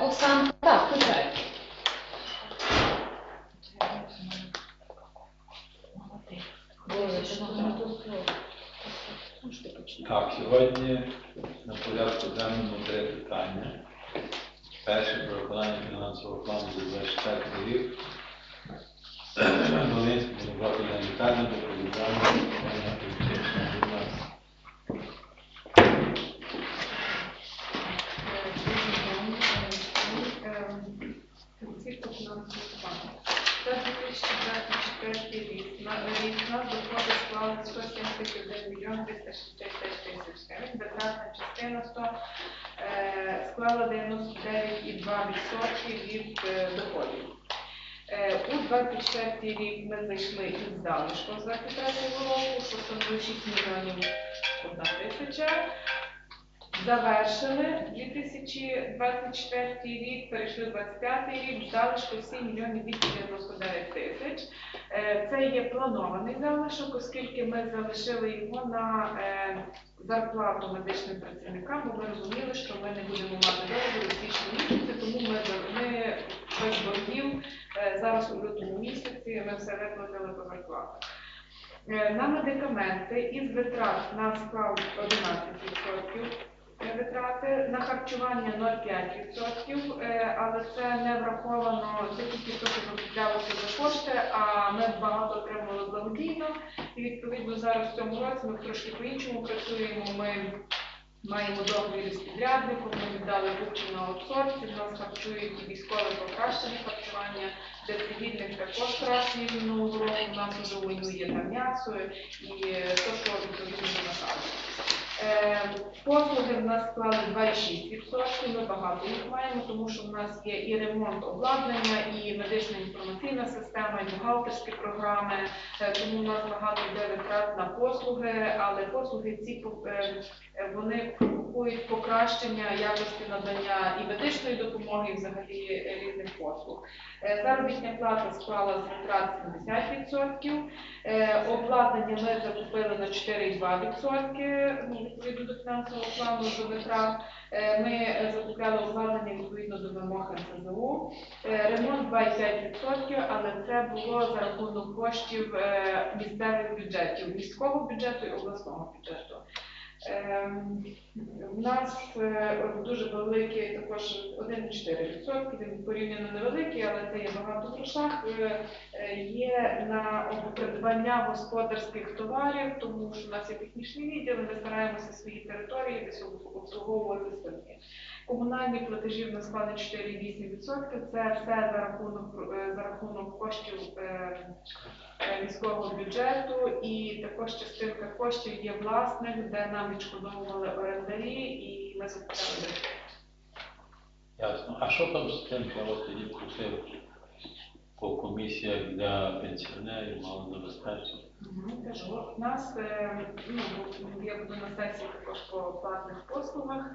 Оксан, так, включай. Так, сьогодні на порядку денному три питання. Перше про виконання фінансового плану за 24 рік. Волинський демократична лікарня доповідання За 2024 рік на рік нас доходи склали 171 мільйон 366 тисяч частина 100 е, склала 99,2% від е, доходів. Е, У 24 рік ми зайшли із залишком з 23 року, що становить 6 мільйонів 1 тисяча. Завершили 2024 рік, перейшли в 25 рік, залишку 7 мільйонів 299 тисяч. Е, Це є планований залишок, оскільки ми залишили його на е, зарплату медичним працівникам, бо ми розуміли, що ми не будемо мати договору у січні місяці, тому ми, ми без боргів е, зараз у лютому місяці ми все виплатили по зарплатах. На медикаменти із витрат нас склав 11% витрати, на харчування 0,5%, е, але це не враховано, це тільки те, за кошти, а ми багато отримали благодійно. І відповідно зараз в цьому році ми трошки по-іншому працюємо. Ми маємо договір з підрядником, ми віддали купчі на аутсорс, і в нас харчують військове покращення харчування, для цивільних також краще, минулого року. У нас вже воює там м'ясо і те, що відповідно до наказу. Е, Послуги в нас склали 2,6%, ми багато їх маємо, тому що в нас є і ремонт обладнання, і медична інформаційна система, і бухгалтерські програми, Е, тому у нас багато йде витрат на послуги, але послуги ці е, вони провокують покращення якості надання і медичної допомоги, і взагалі різних послуг. Заробітня плата склала з витрат 70%. Е, Обладнання ми закупили на 4,2% ну, відповідно до фінансового плану до витрат. Е, Ми закупляли обладнання відповідно до вимог НСЗУ. Е, Ремонт 2,5%, але це було за рахунок коштів е, місцевих бюджетів, міського бюджету і обласного бюджету. Ем, У нас е, дуже великий також 1,4%, він порівняно невеликий, але це є багато грошах. Е, е, Є на придбання господарських товарів, тому що у нас є технічний відділ, ми стараємося свої території десь обслуговувати самі. Комунальні платежі в нас складуть 4,8%. Це все за рахунок е, за рахунок коштів е, е, міського бюджету, і також частинка коштів є власних, де нам відшкодовували орендарі, і ми закупляли. Ясно. А що там з тим, що тоді просив по комісіях для пенсіонерів, малозабезпечених? Мгм, Кажу, у нас е, ну, я буду на сесії також по платних послугах.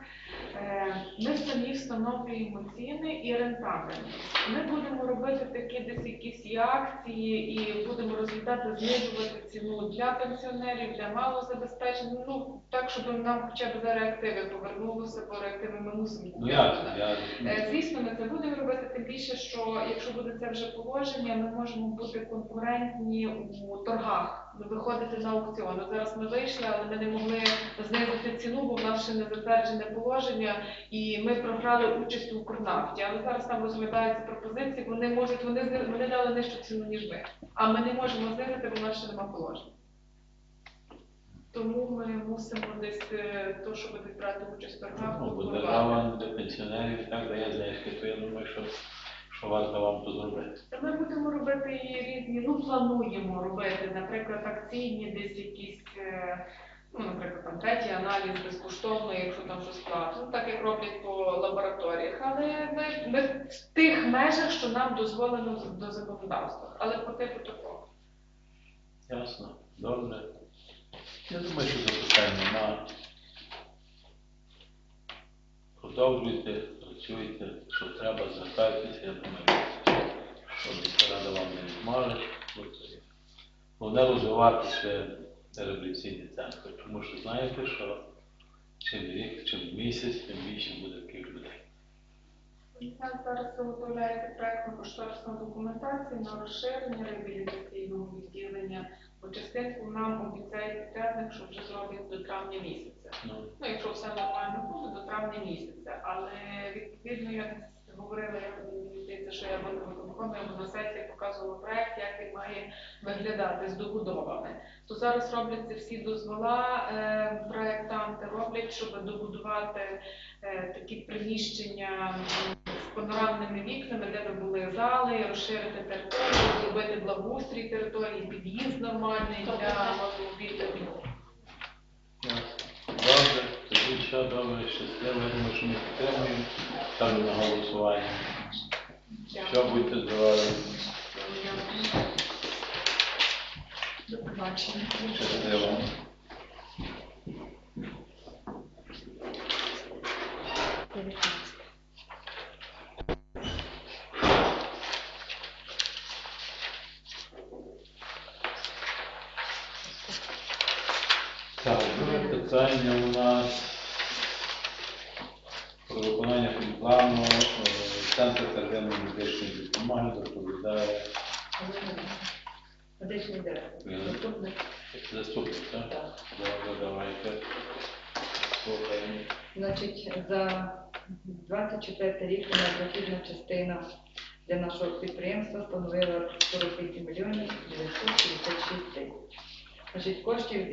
Е, Ми самі встановлюємо ціни і рентабельність. Ми будемо робити такі десь якісь і акції, і будемо розглядати знижувати ціну для пенсіонерів, для малозабезпечених. Ну так, щоб нам хоча б за реактиви повернулося, бо реактиви ми мусимо Ну ясно, я Е. Звісно, ми це будемо робити, тим більше, що якщо буде це вже положення, ми можемо бути конкурентні у торгах, виходити на аукціон. От Зараз ми вийшли, але ми не могли знизити ціну, бо в нас ще не затверджене положення, і ми програли участь у Укрнафті. Але зараз там розглядаються пропозиції, вони можуть, вони, зни- вони дали нижчу ціну, ніж ми. А ми не можемо знизити, бо в нас ще немає положення. Тому ми мусимо десь е, то, що будуть брати участь в торгах, Ну, бо держава для пенсіонерів і так дає знижки, то я думаю, що, що варто вам то зробити. Та Ми будемо робити і різні, ну плануємо робити, наприклад, акційні десь якісь, е, ну, наприклад, там третій аналіз безкоштовно, якщо там щось платить, ну так як роблять по лабораторіях. Але ми, ми в тих межах, що нам дозволено з- до законодавства, але по типу такого. Ясно, добре. Я думаю, що запитань нема. Продовжуйте, працюйте, що треба, звертайтеся, я думаю, що рада вам не відмаже. Головне розвивати ще реабілітаційні центри, тому що знаєте, що чим рік, чим місяць, тим більше буде таких людей. У зараз виготовляється проектно-кошторисна документація на розширення реабілітаційного відділення. По частинку нам обіцяє підрядник, що вже зроблять до травня місяця. Ну, Ну, якщо все нормально буде, до травня місяця. Але відповідно я не говорила, я мені здається, що я або на сесії показувала проект, як він має виглядати з добудовами. То зараз робляться всі дозвола, е, проектанти роблять, щоб добудувати е, такі приміщення з панорамними вікнами, де би були зали, розширити територію, зробити благоустрій території, під'їзд нормальний для автомобілів. Ясно. Добре, щасливо, я думаю, що ми підтримуємо. Ставлю на голосування. Що будьте здорові, До побачення. щасливо. Так, друге питання у нас про виконання плану е, Центр первинної медичної допомоги доповідає Медичний директор. Заступник. заступник, так? Так. Добре, давайте. Слухаємо. Значить, за 24 рік у нас дохідна частина для нашого підприємства становила 48 мільйонів 966 тисяч. Значить, коштів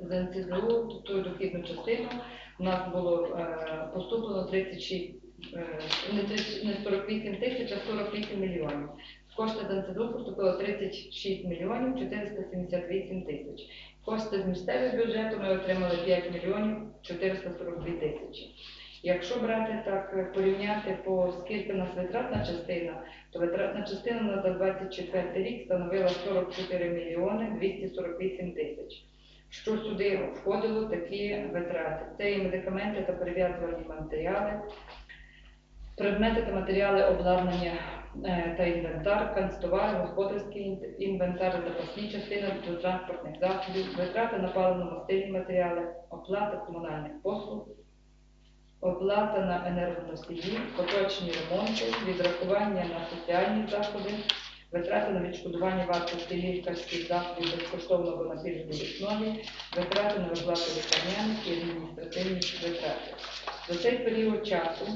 з НЦЗУ, ту дохідну частину, у нас було е, поступлено 36, е, не, 30 48 тисяч, а 48 мільйонів. Кошти з НЦЗУ поступило 36 мільйонів 478 тисяч. Кошти з місцевого бюджету ми отримали 5 мільйонів 442 тисячі. Якщо брати так е, порівняти по скільки у нас витратна частина, то витратна частина у нас за 24 рік становила 44 мільйони 248 тисяч. Що сюди входило такі витрати? Це і медикаменти та перев'язувальні матеріали, предмети та матеріали обладнання е, та інвентар, канцтовари, господарський інвентар, запасні частини до транспортних засобів, витрати на паливно-мастильні матеріали, оплата комунальних послуг, оплата на енергоносії, поточні ремонти, відрахування на соціальні заходи, витрати на відшкодування вартості лікарських засобів безкоштовно або на пільговій основі, витрати на виплату лікарняних і адміністративні витрати. За цей період часу,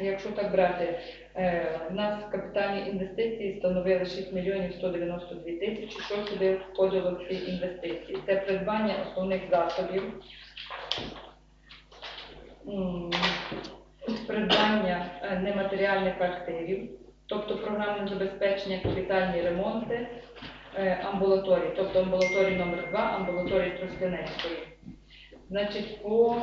якщо так брати, е, в нас капітальні інвестиції становили 6 мільйонів 192 тисячі. Що сюди входило в ці інвестиції? Це придбання основних засобів, придбання е, нематеріальних активів, тобто програмне забезпечення, капітальні ремонти амбулаторії, амбулаторій, тобто амбулаторії номер 2 амбулаторії Тростянецької. Значить, по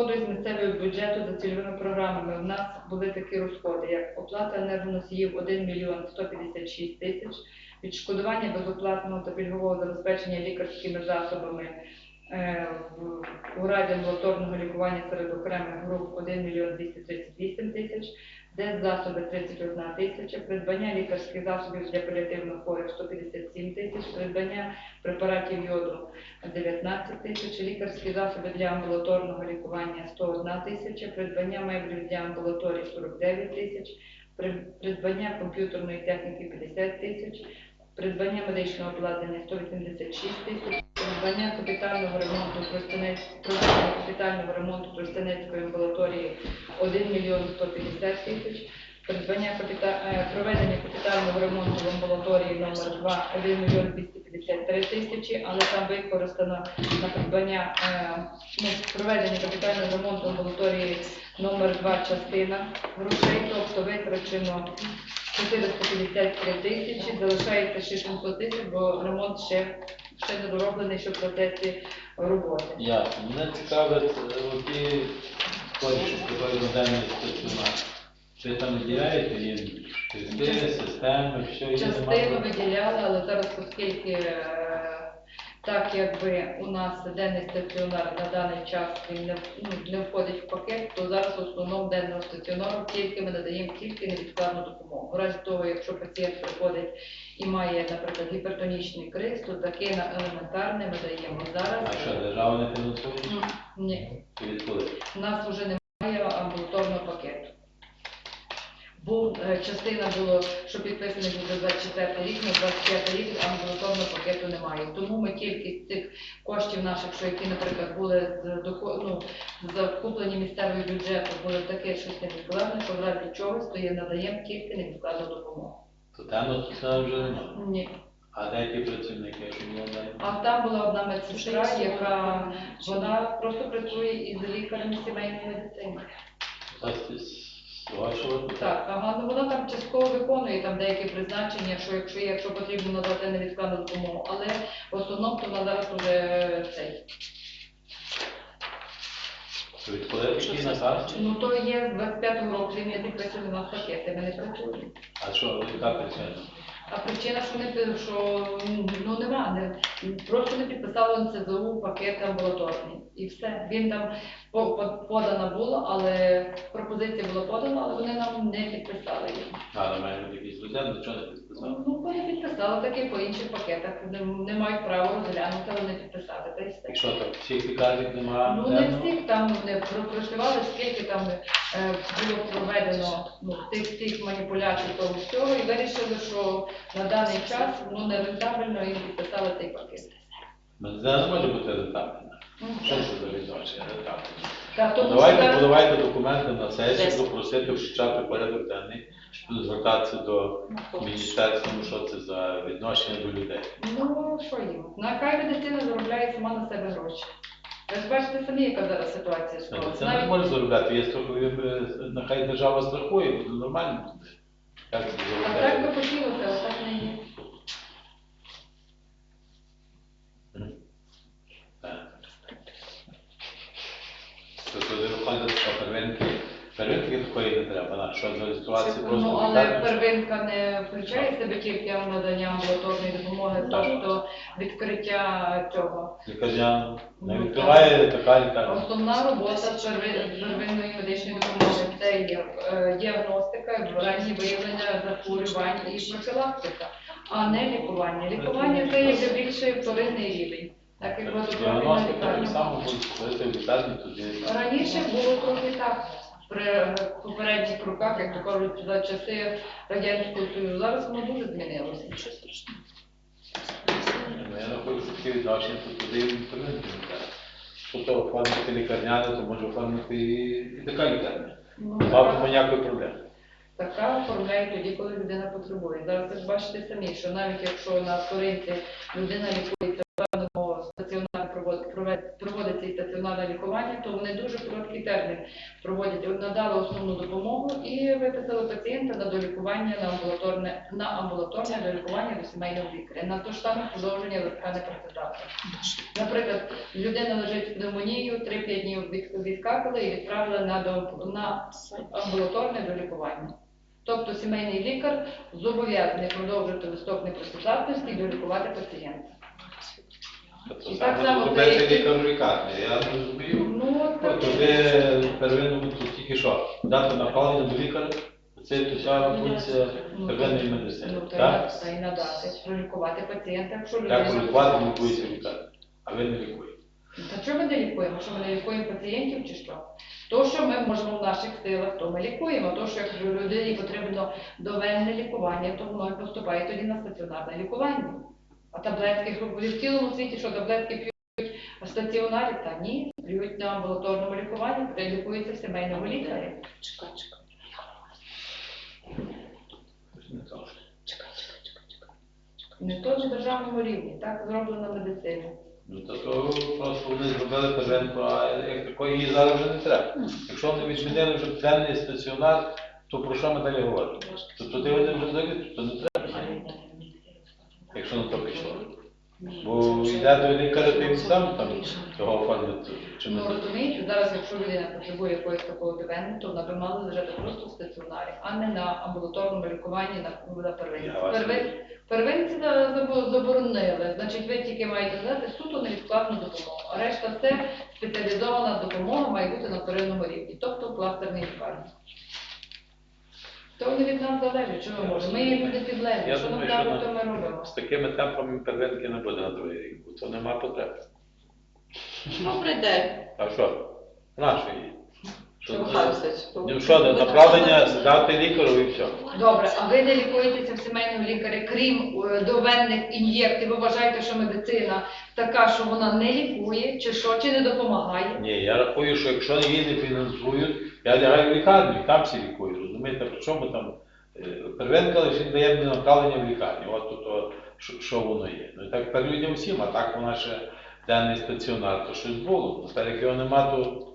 доходу з місцевого бюджету за цільовими програмами. У нас були такі розходи, як оплата енергоносіїв 1 мільйон 156 тисяч, відшкодування безоплатного та пільгового забезпечення лікарськими засобами е, у разі амбулаторного лікування серед окремих груп 1 мільйон 238 тисяч, Деззасоби 31 тисяча, придбання лікарських засобів для паліативно хворих 157 тисяч, придбання препаратів йоду. 19 тисяч, лікарські засоби для амбулаторного лікування 101 тисяча, придбання меблів для амбулаторії 49 тисяч, придбання комп'ютерної техніки 50 тисяч, придбання медичного обладнання 186 тисяч, придбання капітального ремонту капітального ремонту Тростянецької амбулаторії 1 мільйон 150 тисяч, е, проведення капітального ремонту в амбулаторії номер 2 1 мільйон 253 тисячі, але там використано на придбання е, ну, проведення капітального ремонту в амбулаторії номер 2 частина грошей, тобто витрачено 453 тисячі, залишається ще 700 тисяч, бо ремонт ще, ще не дороблений, що в процесі роботи. Ясно. Мене цікавить е, оті хворі, що стаціонар. Ви там виділяєте їм тести, системи, що є Частину немає? виділяли, але зараз, оскільки е, Так якби у нас денний стаціонар на даний час він не, ну, не входить в пакет, то зараз в основному денного стаціонару тільки ми надаємо тільки невідкладну допомогу. В разі того, якщо пацієнт приходить і має, наприклад, гіпертонічний криз, то таке на елементарне ми даємо А що, держава не фінансує? Ні, Відколи? у нас вже немає амбулаторного частина було, що підписаний за 24 рік, на 25 рік амбулаторного пакету немає. Тому ми з цих коштів наших, що які, наприклад, були з ну, закуплені місцевим бюджетом, були таке щось невідкладне, що в разі чогось, то є надаємо тільки невідкладну допомогу. То тут це вже немає. Ні. А де ті працівники, що А там була одна медсестра, яка вона просто працює із лікарем сімейної медицини. Так, ага, ну вона там частково виконує там деякі призначення, що якщо є, якщо потрібно надати невідкладну допомогу, але в основному то вона зараз вже цей. Відколи такі наказ? Ну то є з 25-го року, він є підписаний у нас пакети, ми не працюємо. А що, яка причина? А причина, що не пи- що ну нема, не просто не підписало НСЗУ пакет амбулаторний. І все. Він там по- по- подана була, але пропозиція була подана, але вони нам не підписали її. А, на мене якісь людина, нічого не. Ну, вони підписали таки по інших пакетах. Не, не мають права розглянути, але не підписати. Та й все. І що так, всіх лікарів немає? Ну не всіх там не пропрацювали, скільки там е, було проведено ну, тих всіх маніпуляцій того всього, і вирішили, що на даний час ну не рентабельно і підписали цей пакет. Медицина не може бути рентабельна. Мгм. Що це за? Так, Ну, тому Давайте зараз- подавайте документи на сесію, Сесію. попросити включати порядок денний, звертатися до міністерства, ну що це за відношення до людей. Ну, що їм? Нехай дитина заробляє сама на себе гроші. Ви ж бачите самі, яка зараз ситуація склалася. Медицина не може заробляти, є е, нехай держава страхує, буде нормально. Як це А так заробляє? би хотілося, а так не є. Так. То туди виходить, що первинки, первинки такої не треба, на що зареєструватися просто Ну, але первинка не включає в себе тільки надання амбулаторної допомоги, тобто відкриття цього. Лікарняну. Не Ну, відкриває така лікарня. Основна робота первинної медичної допомоги це є е, діагностика, ранні виявлення захворювань і профілактика, а не лікування. Лікування це є більше вторинний рівень. Так як Діагностика так само буде створити в лікарні, тоді Раніше було трохи так. При попередніх роках, як то кажуть, за часи Радянського Союзу, зараз воно дуже змінилося. Нічого страшного. Ну, Я не хочу що таке відношення, то туди і первинки лікарні. Якщо то оформити лікарняне, то може оформити і, така лікарня. Ну, ніякої проблеми. Така оформляють тоді, коли людина потребує. Зараз ви ж бачите самі, що навіть якщо на вторинці людина лікується в певному стаціонарі провод- провед- проводиться і стаціонарне лікування, то вони дуже короткий термін проводять. От Надали основну допомогу і виписали пацієнта на долікування на амбулаторне на амбулаторне долікування до сімейного лікаря. На то ж саме продовження листка не працедався. Наприклад, людина лежить з пневмонією, 3-5 днів від- відкакали і відправили на, до, на амбулаторне долікування. Тобто сімейний лікар зобов'язаний продовжити листок непрацездатності і долікувати пацієнта. Тобто І так саме само зробити деякі- лікар лікарні. Я розумію. Ну, Ну, так. Туди первинно тут тільки що? Дати направлення до лікаря, це вся функція первинної медицини. Ну, та, Так? й- та й надати, пролікувати пацієнта, якщо Як людина... лікувати, лікується в лікарні, а ви не лікуєте. Та чого ми не лікуємо? Що ми не лікуємо пацієнтів чи що? То, що ми можемо в наших силах, то ми лікуємо. То, що якщо людині потрібно довенне лікування, то воно і поступає тоді на стаціонарне лікування. А таблетки в цілому світі, що таблетки п'ють в стаціонарі, та ні, п'ють на амбулаторному лікуванні, лікуються в сімейному лікарі. Чекай, чекай. Не то. Чекай, чекай, чекай, чекай. Не то на державному рівні, так зроблено медицина. Ну то, то просто вони зробили первинку, а як такої її зараз вже не треба. Якщо вони відмінили вже денний стаціонар, то про що ми далі говоримо? То туди вони вже то не треба, якщо на то пішло. Бо це йде до лікаря, це сам там того оформити. Чи Ну розумієте, зараз, якщо людина потребує якоїсь такого ДВН, то вона би мала лежати просто в стаціонарі, а не на амбулаторному лікуванні на, на первинці. Я вас Первин, первинці забо- заборонили, значить ви тільки маєте дати суто невідкладну допомогу, а решта все спеціалізована допомога має бути на первинному рівні, тобто в кластерній лікарні. То не від нас залежить, що ми можемо. Ми підлеглі, Я що нам думаю, що треба, на- то ми робимо. з такими темпами первинки не буде на другий рік, бо то нема потреби. Ну, прийде. А що? Нашої. Що, Михайло Васильович, ну, що, направлення здати лікарю і все. Добре, а ви не лікуєтеся в сімейному лікарі, крім е, довенних ін'єктів, ви вважаєте, що медицина така, що вона не лікує, чи що, чи не допомагає? Ні, я рахую, що якщо її не фінансують, я лягаю в лікарню і там всі лікую. Розумієте, при чому там е, первинка лише дає мені направлення в лікарню. От то, то що, що воно є. Ну і так тепер людям всім, а так вона ще денний стаціонар, то щось було. Тепер як його нема, то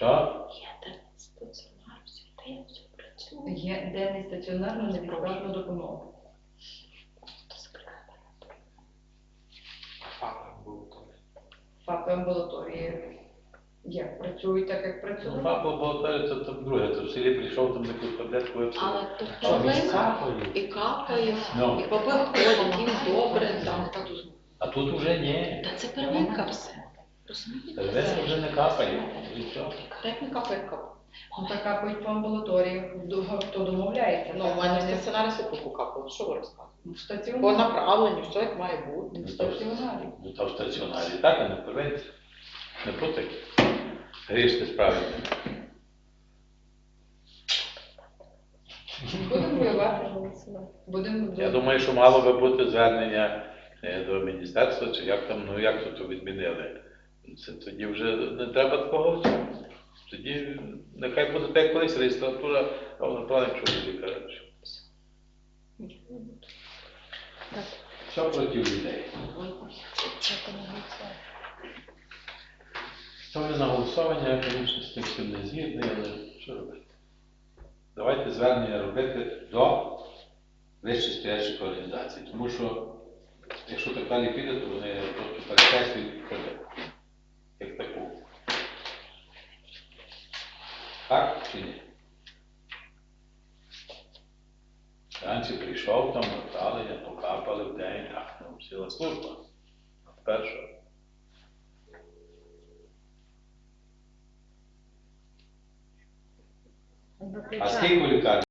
Є де стаціонар, все йде, все працює. Є денний стаціонар на невідкладну допомогу. ФАП амбулаторії як працюють так, як Ну, працюють. папа болотарі, це там друге, то в селі прийшов, там таку таблетку виписав. Але то капає? і капає, Ну. і баби ходять, їм добре, там. А тут уже ні. Та це первинка все. Первинка вже не капає. Техніка пика. Ну так капають по амбулаторії, хто домовляється. Ну, у мене в не- стаціонарі світу капало, що ви розказуєте? В По стаціонарі. направленню, все як має бути. В стаціонарі. Ну, та в стаціонарі, так, а не в первинці. Не путай. Грішти справді. Будемо воювати. Будемо Я думаю, що мало би бути звернення е, до міністерства, чи як там, ну як то, то відмінили. Це тоді вже не треба такого. Тоді нехай буде так колись реєстратура, а вона правильно чого лікаря. Все проти людей. Ставлю на голосування, я, звісно, з тим всім не згідний, але що робити? Давайте звернення робити до вищих стоячих організацій, тому що якщо так далі піде, то вони просто перекреслюють ходять, як Так чи ні? Раніше прийшов там, направлення, покапали в день, а ну, ціла служба. От першого. А скільки лікарні?